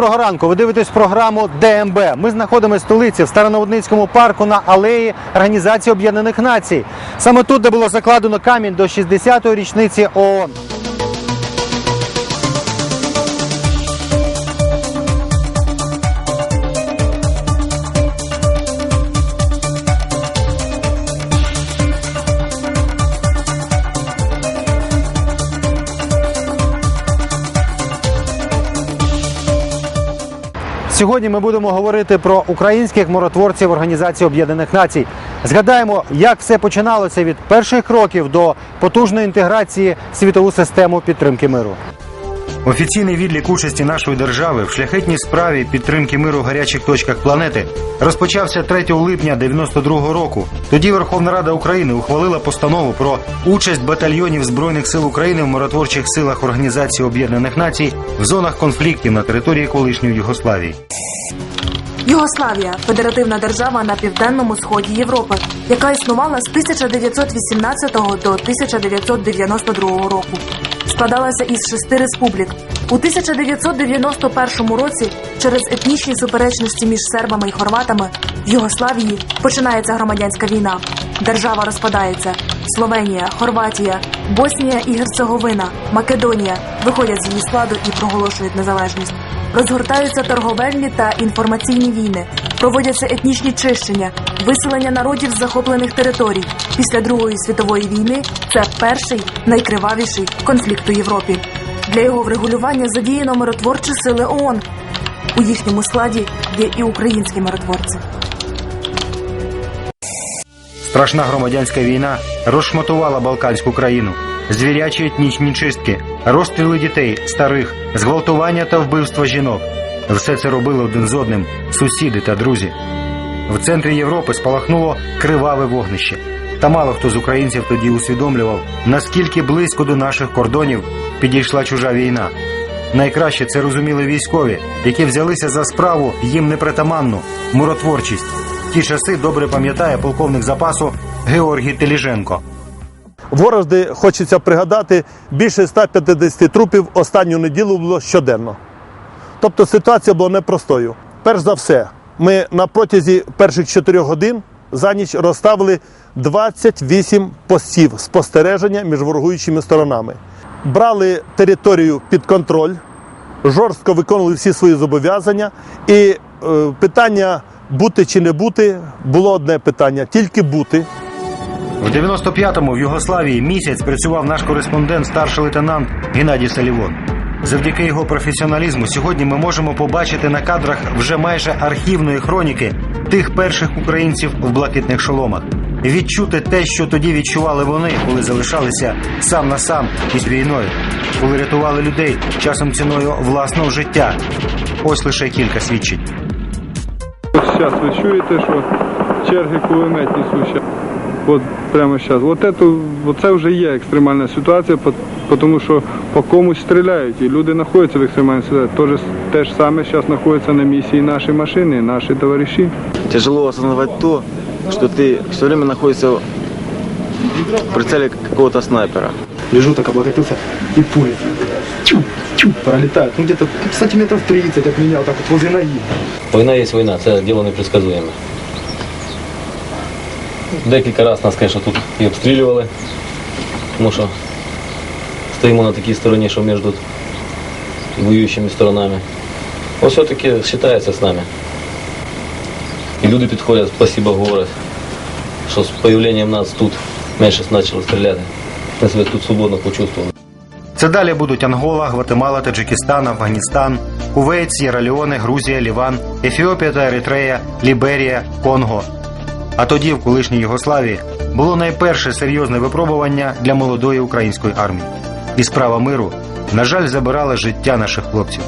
Доброго ранку. Ви дивитесь програму ДМБ. Ми знаходимося в столиці в Староноводницькому парку на алеї Організації Об'єднаних Націй. Саме тут, де було закладено камінь до 60-ї річниці ООН. Сьогодні ми будемо говорити про українських миротворців Організації Об'єднаних Націй. Згадаємо, як все починалося від перших кроків до потужної інтеграції в світову систему підтримки миру. Офіційний відлік участі нашої держави в шляхетній справі підтримки миру в гарячих точках планети розпочався 3 липня 92 року. Тоді Верховна Рада України ухвалила постанову про участь батальйонів збройних сил України в миротворчих силах Організації Об'єднаних Націй в зонах конфліктів на території колишньої Югославії. Югославія федеративна держава на південному сході Європи, яка існувала з 1918 до 1992 року. Складалася із шести республік. У 1991 році через етнічні суперечності між сербами і хорватами в Югославії починається громадянська війна. Держава розпадається. Словенія, Хорватія, Боснія і Герцеговина, Македонія виходять з її складу і проголошують незалежність. Розгортаються торговельні та інформаційні війни, проводяться етнічні чищення, виселення народів з захоплених територій. Після Другої світової війни це перший найкривавіший конфлікт у Європі. Для його врегулювання задіяно миротворчі сили ООН. У їхньому складі є і українські миротворці. Страшна громадянська війна розшматувала Балканську країну. Звірячі етнічні чистки, розстріли дітей, старих, зґвалтування та вбивства жінок. Все це робили один з одним сусіди та друзі. В центрі Європи спалахнуло криваве вогнище. Та мало хто з українців тоді усвідомлював, наскільки близько до наших кордонів підійшла чужа війна. Найкраще це розуміли військові, які взялися за справу їм непритаманну миротворчість. Ті часи добре пам'ятає полковник запасу Георгій Теліженко. Ворожди хочеться пригадати, більше 150 трупів останню неділю було щоденно. Тобто ситуація була непростою. Перш за все, ми на протязі перших 4 годин за ніч розставили 28 постів спостереження між ворогуючими сторонами. Брали територію під контроль, жорстко виконували всі свої зобов'язання. І е, питання бути чи не бути було одне питання тільки бути. В 95-му в Югославії місяць працював наш кореспондент, старший лейтенант Геннадій Салівон. Завдяки його професіоналізму сьогодні ми можемо побачити на кадрах вже майже архівної хроніки тих перших українців в блакитних шоломах. Відчути те, що тоді відчували вони, коли залишалися сам на сам із війною, коли рятували людей часом ціною власного життя. Ось лише кілька свідчень. Зараз ви чуєте, що черги кулеметні сушать. От прямо зараз. От це, це вже є екстремальна ситуація, тому що по комусь стріляють, і люди знаходяться в екстремальній ситуації. Те ж, те ж саме зараз знаходяться на місії наші машини, наші товариші. Тяжело осознавать то, что ты все время находишься в прицеле какого-то снайпера. Лежу так облокотился, и пули чу, чу, пролетают. Ну где-то сантиметров 30 от меня, вот так вот возле ноги. Війна є війна, це діло непредсказуєме. Декілька разів нас, звісно, тут і обстрілювали, тому що стоїмо на такій стороні, що між воюючими сторонами. Ось все-таки вважається з нами. І люди підходять, спасибо говорять, що з появленням нас тут менше почали стріляти. Ми себе тут свободно почувствували. Це далі будуть Ангола, Гватемала, Таджикистан, Афганістан, Кувейт, Сєра Леоне, Грузія, Ліван, Ефіопія та Еритрея, Ліберія, Конго. А тоді, в колишній Югославії, було найперше серйозне випробування для молодої української армії. І справа миру, на жаль, забирала життя наших хлопців.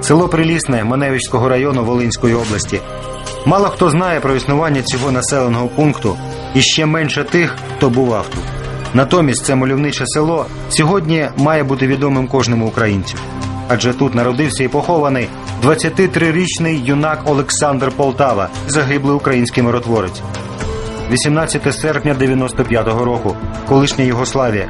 Село Прилісне Маневичського району Волинської області. Мало хто знає про існування цього населеного пункту, і ще менше тих, хто бував тут. Натомість це мальовниче село сьогодні має бути відомим кожному українцю. Адже тут народився і похований 23-річний юнак Олександр Полтава, загиблий український миротворець. 18 серпня 95-го року, колишня Югославія.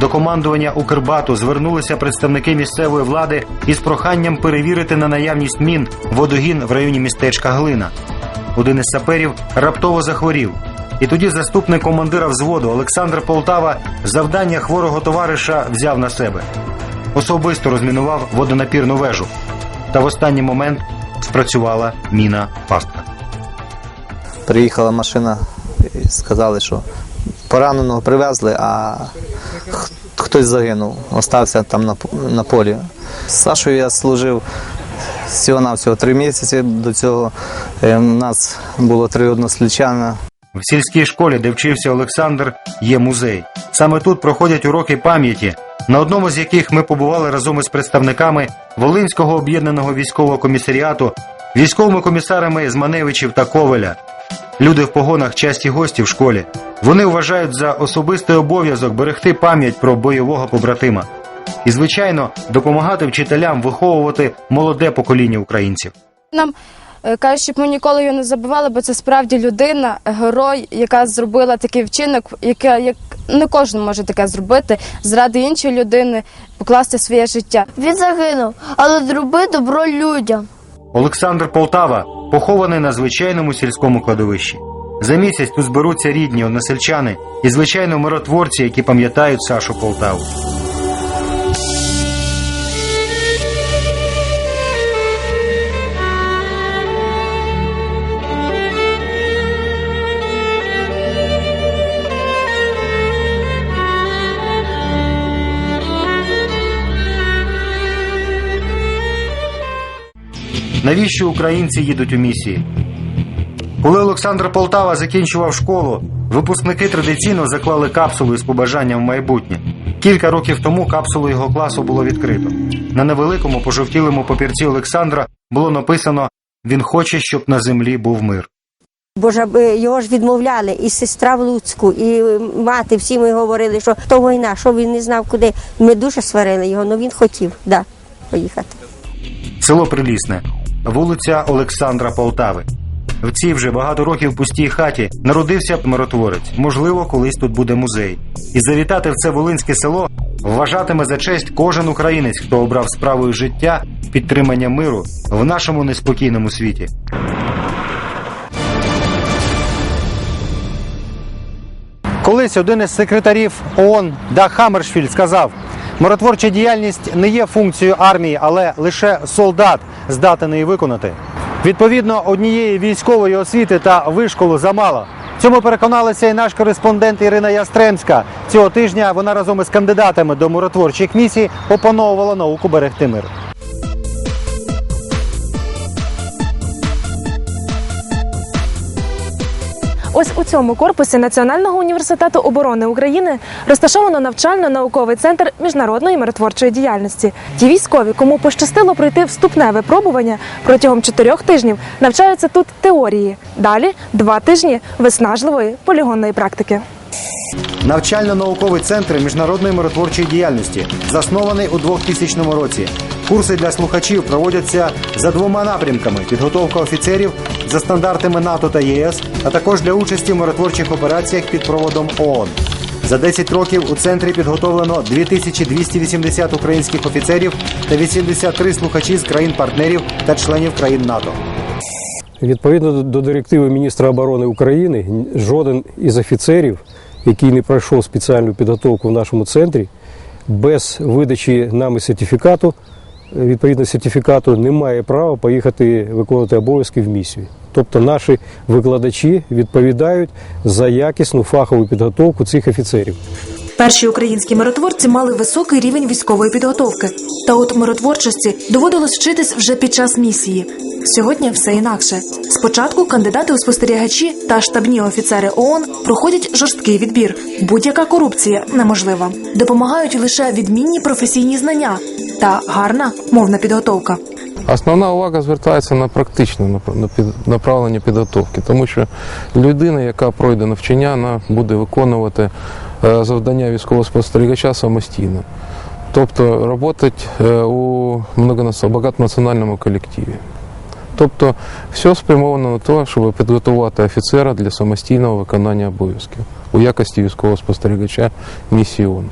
до командування Укрбату звернулися представники місцевої влади із проханням перевірити на наявність мін водогін в районі містечка Глина. Один із саперів раптово захворів. І тоді заступник командира взводу Олександр Полтава завдання хворого товариша взяв на себе. Особисто розмінував водонапірну вежу. Та в останній момент спрацювала міна пастка. Приїхала машина і сказали, що пораненого привезли, а хтось загинув, остався там на, на полі. З Сашою я служив всього-навсього три місяці. До цього у нас було три однослідчана. В сільській школі, де вчився Олександр, є музей. Саме тут проходять уроки пам'яті, на одному з яких ми побували разом із представниками Волинського об'єднаного військового комісаріату, військовими комісарами з Маневичів та Ковеля. Люди в погонах часті гості в школі. Вони вважають за особистий обов'язок берегти пам'ять про бойового побратима. І, звичайно, допомагати вчителям виховувати молоде покоління українців. Нам е, кажуть, щоб ми ніколи його не забували, бо це справді людина, герой, яка зробила такий вчинок, яка як не кожен може таке зробити, заради іншої людини покласти своє життя. Він загинув, але зроби добро людям. Олександр Полтава похований на звичайному сільському кладовищі. За місяць тут зберуться рідні односельчани і, звичайно, миротворці, які пам'ятають Сашу Полтаву. Навіщо українці їдуть у місії? Коли Олександр Полтава закінчував школу, випускники традиційно заклали капсулу із побажанням в майбутнє. Кілька років тому капсулу його класу було відкрито. На невеликому пожовтілому папірці Олександра було написано Він хоче, щоб на землі був мир. Бо ж його ж відмовляли, і сестра в Луцьку, і мати, всі ми говорили, що то війна, що він не знав куди. Ми дуже сварили його, але він хотів, да, поїхати. Село Прилісне, вулиця Олександра Полтави. В цій вже багато років пустій хаті народився миротворець. Можливо, колись тут буде музей. І завітати в це волинське село вважатиме за честь кожен українець, хто обрав справою життя підтримання миру в нашому неспокійному світі. Колись один із секретарів ООН Даг Хаммершфільд сказав: миротворча діяльність не є функцією армії, але лише солдат здатен її виконати. Відповідно, однієї військової освіти та вишколу замало. Цьому переконалася і наш кореспондент Ірина Ястремська. Цього тижня вона разом із кандидатами до миротворчих місій опановувала науку берегти мир. Ось у цьому корпусі Національного університету оборони України розташовано навчально-науковий центр міжнародної миротворчої діяльності. Ті військові, кому пощастило пройти вступне випробування, протягом чотирьох тижнів навчаються тут теорії. Далі два тижні виснажливої полігонної практики. Навчально-науковий центр міжнародної миротворчої діяльності, заснований у 2000 році. Курси для слухачів проводяться за двома напрямками: підготовка офіцерів за стандартами НАТО та ЄС, а також для участі в миротворчих операціях під проводом ООН. За 10 років у центрі підготовлено 2280 українських офіцерів та 83 слухачі з країн-партнерів та членів країн НАТО. Відповідно до- директиви міністра оборони України, жоден із офіцерів, який не пройшов спеціальну підготовку в нашому центрі, без видачі нами сертифікату, е, відповідно сертифікату, не має права поїхати виконувати обов'язки в місію. Тобто наші викладачі відповідають за якісну фахову підготовку цих офіцерів. Перші українські миротворці мали високий рівень військової підготовки. Та от миротворчості доводилось вчитись вже під час місії. Сьогодні все інакше. Спочатку кандидати у спостерігачі та штабні офіцери ООН проходять жорсткий відбір. Будь-яка корупція неможлива. Допомагають лише відмінні професійні знання та гарна мовна підготовка. Основна увага звертається на практичне направлення підготовки, тому що людина, яка пройде навчання, вона буде виконувати е, завдання військового спостерігача самостійно. Тобто працювати у многонас- багатонаціональному колективі. Тобто все спрямовано на те, щоб підготувати офіцера для самостійного виконання обов'язків у якості військового спостерігача місії ООН.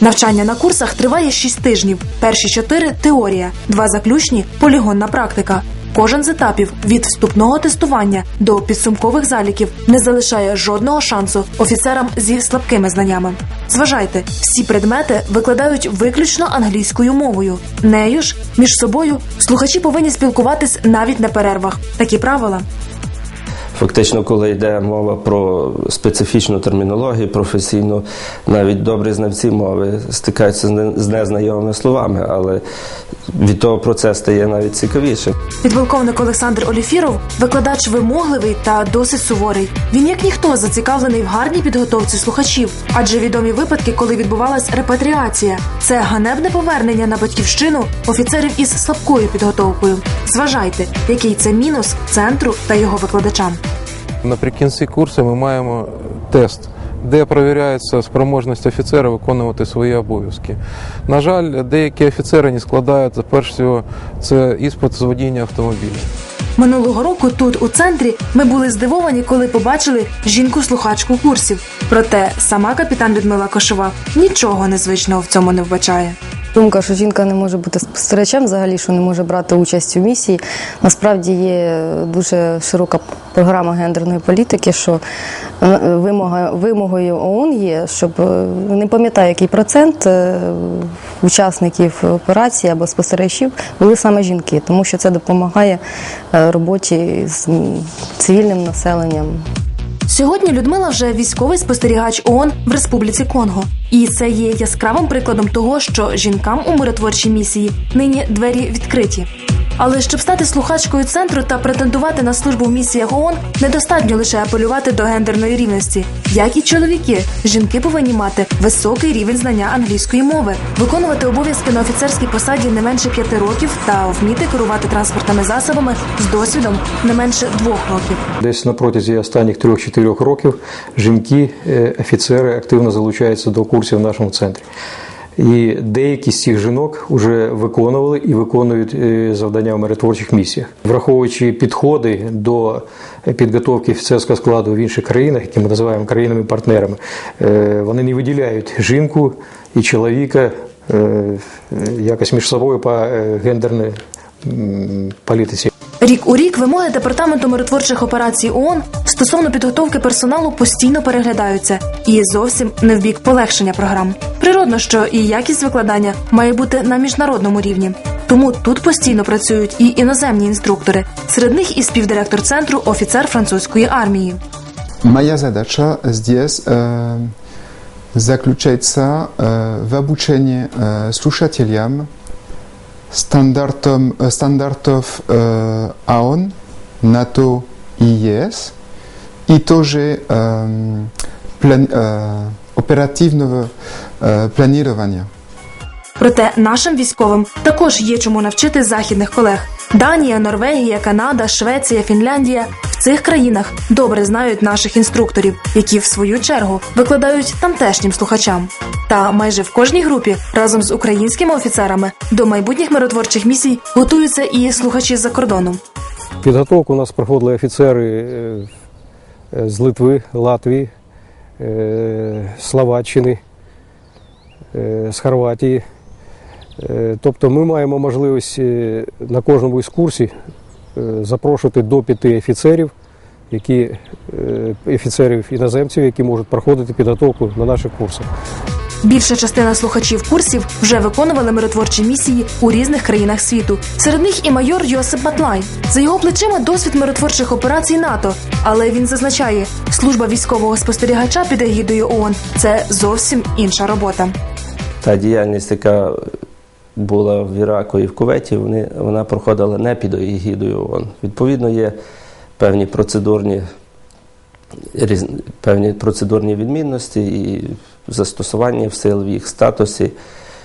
Навчання на курсах триває 6 тижнів. Перші 4 – теорія, два заключні – полігонна практика. Кожен з етапів від вступного тестування до підсумкових заліків не залишає жодного шансу офіцерам зі слабкими знаннями. Зважайте, всі предмети викладають виключно англійською мовою. Нею ж між собою слухачі повинні спілкуватись навіть на перервах. Такі правила. Фактично, коли йде мова про специфічну термінологію, професійну, навіть добрі знавці мови стикаються з не- з незнайомими словами, але від того процес стає навіть цікавішим. Підполковник Олександр Оліфіров викладач вимогливий та досить суворий. Він як ніхто зацікавлений в гарній підготовці слухачів, адже відомі випадки, коли відбувалась репатріація. Це ганебне повернення на батьківщину офіцерів із слабкою підготовкою. Зважайте, який це мінус центру та його викладачам. Наприкінці курсу ми маємо тест, де перевіряється спроможність офіцера виконувати свої обов'язки. На жаль, деякі офіцери не складають, перш всього, це іспит з водіння автомобіля. Минулого року тут у центрі ми були здивовані, коли побачили жінку-слухачку курсів. Проте сама капітан Людмила Кошова нічого незвичного в цьому не вбачає. Думка, що жінка не може бути спостерігачем, взагалі, що не може брати участь у місії. Насправді є дуже широка програма гендерної політики, що е, вимога, вимогою ООН є, щоб е, не пам'ятаю, який процент е, учасників операції або спостерігачів були саме жінки, тому що це допомагає роботі з цивільним населенням. Сьогодні Людмила вже військовий спостерігач ООН в Республіці Конго. І це є яскравим прикладом того, що жінкам у миротворчій місії нині двері відкриті. Але щоб стати слухачкою центру та претендувати на службу в місіях ООН, недостатньо лише апелювати до гендерної рівності. Як і чоловіки, жінки повинні мати високий рівень знання англійської мови, виконувати обов'язки на офіцерській посаді не менше п'яти років та вміти керувати транспортними засобами з досвідом не менше двох років. Десь на протязі останніх 3-4 років жінки, е, офіцери активно залучаються до курсів в нашому центрі. І деякі з цих жінок вже виконували і виконують е, завдання в миротворчих місіях, враховуючи підходи до підготовки офіцерського складу в інших країнах, які ми називаємо країнами-партнерами, е, вони не виділяють жінку і чоловіка е, якось між собою по гендерній політиці. Рік у рік вимоги департаменту миротворчих операцій ООН стосовно підготовки персоналу постійно переглядаються і зовсім не в бік полегшення програм. Природно, що і якість викладання має бути на міжнародному рівні. Тому тут постійно працюють і іноземні інструктори. Серед них і співдиректор центру, офіцер французької армії. Моя задача здесь э, заключается э, в обучении э, слушателям стандартом, э, стандартов э, ООН, НАТО и ЕС, и тоже э, план- э, оперативного э, планирования. Проте нашим військовим також є чому навчити західних колег. Данія, Норвегія, Канада, Швеція, Фінляндія в цих країнах добре знають наших інструкторів, які в свою чергу викладають тамтешнім слухачам. Та майже в кожній групі разом з українськими офіцерами до майбутніх миротворчих місій готуються і слухачі з-за кордону. Підготовку у нас проходили офіцери е, з Литви, Латвії, е, Словаччини, е, з Хорватії. Тобто ми маємо можливість на кожному із курсів запрошувати до п'яти офіцерів, які, е, офіцерів іноземців, які можуть проходити підготовку на наших курсах. Більша частина слухачів курсів вже виконували миротворчі місії у різних країнах світу. Серед них і майор Йосип Матлай. За його плечима досвід миротворчих операцій НАТО. Але він зазначає, служба військового спостерігача під егідою ООН – це зовсім інша робота. Та діяльність, яка була в Іраку і в Куветі, вони, вона проходила не під егідою ООН. Відповідно, є певні процедурні, різ- певні процедурні відмінності і застосування в сил в їх статусі.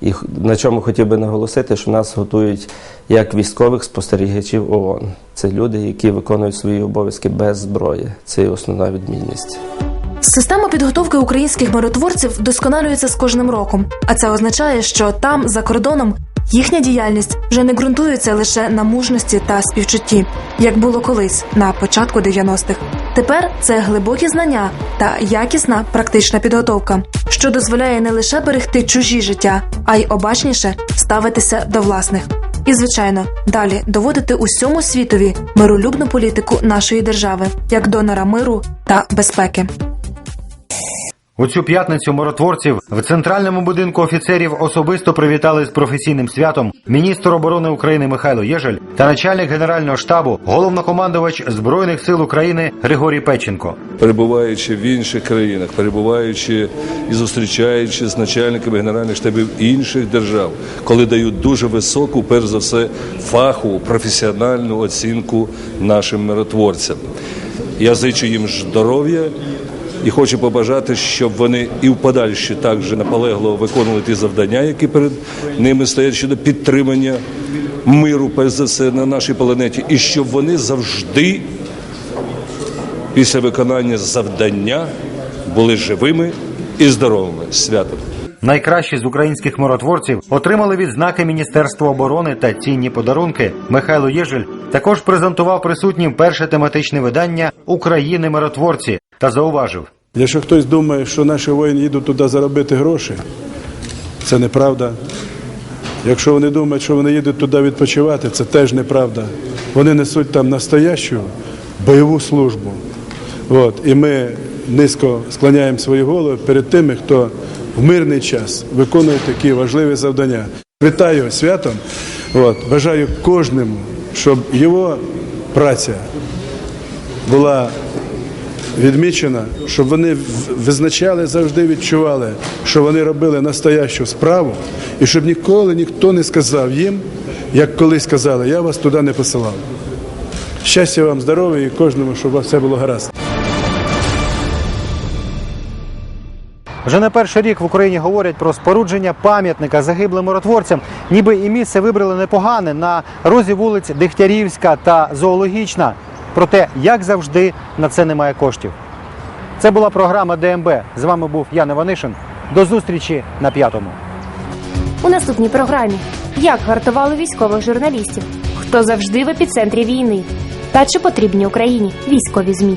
І на чому хотів би наголосити, що нас готують як військових спостерігачів ООН. Це люди, які виконують свої обов'язки без зброї. Це є основна відмінність. Система підготовки українських миротворців вдосконалюється з кожним роком, а це означає, що там, за кордоном, Їхня діяльність вже не ґрунтується лише на мужності та співчутті, як було колись на початку 90-х. Тепер це глибокі знання та якісна практична підготовка, що дозволяє не лише берегти чужі життя, а й обачніше ставитися до власних. І, звичайно, далі доводити усьому світові миролюбну політику нашої держави як донора миру та безпеки. У цю п'ятницю миротворців в центральному будинку офіцерів особисто привітали з професійним святом міністр оборони України Михайло Єжель та начальник генерального штабу, головнокомандувач збройних сил України Григорій Печенко. перебуваючи в інших країнах, перебуваючи і зустрічаючи з начальниками генеральних штабів інших держав, коли дають дуже високу, перш за все, фахову, професіональну оцінку нашим миротворцям. Я зичу їм здоров'я і хочу побажати, щоб вони і в подальші також наполегливо виконували ті завдання, які перед ними стоять щодо підтримання миру, все, на нашій планеті, і щоб вони завжди після виконання завдання були живими і здоровими. Святом! Найкращі з українських миротворців отримали відзнаки Міністерства оборони та цінні подарунки. Михайло Єжель також презентував присутнім перше тематичне видання України миротворці та зауважив. Якщо хтось думає, що наші воїни їдуть туди заробити гроші, це неправда. Якщо вони думають, що вони їдуть туди відпочивати, це теж неправда. Вони несуть там настоящу бойову службу. От. І ми низько склоняємо свої голови перед тими, хто в мирний час виконує такі важливі завдання. Вітаю святом. От. Бажаю кожному, щоб його праця була відмічена, щоб вони визначали, завжди відчували, що вони робили настоящу справу, і щоб ніколи ніхто не сказав їм, як колись казали, я вас туди не посилав. Щастя вам, здоров'я і кожному, щоб у вас все було гаразд. Вже не перший рік в Україні говорять про спорудження пам'ятника загиблим миротворцям, ніби і місце вибрали непогане на розі вулиць Дегтярівська та Зоологічна. Проте, як завжди, на це немає коштів. Це була програма ДМБ. З вами був Ян Іванишин. До зустрічі на п'ятому. У наступній програмі як гартували військових журналістів, хто завжди в епіцентрі війни, та чи потрібні Україні військові змі.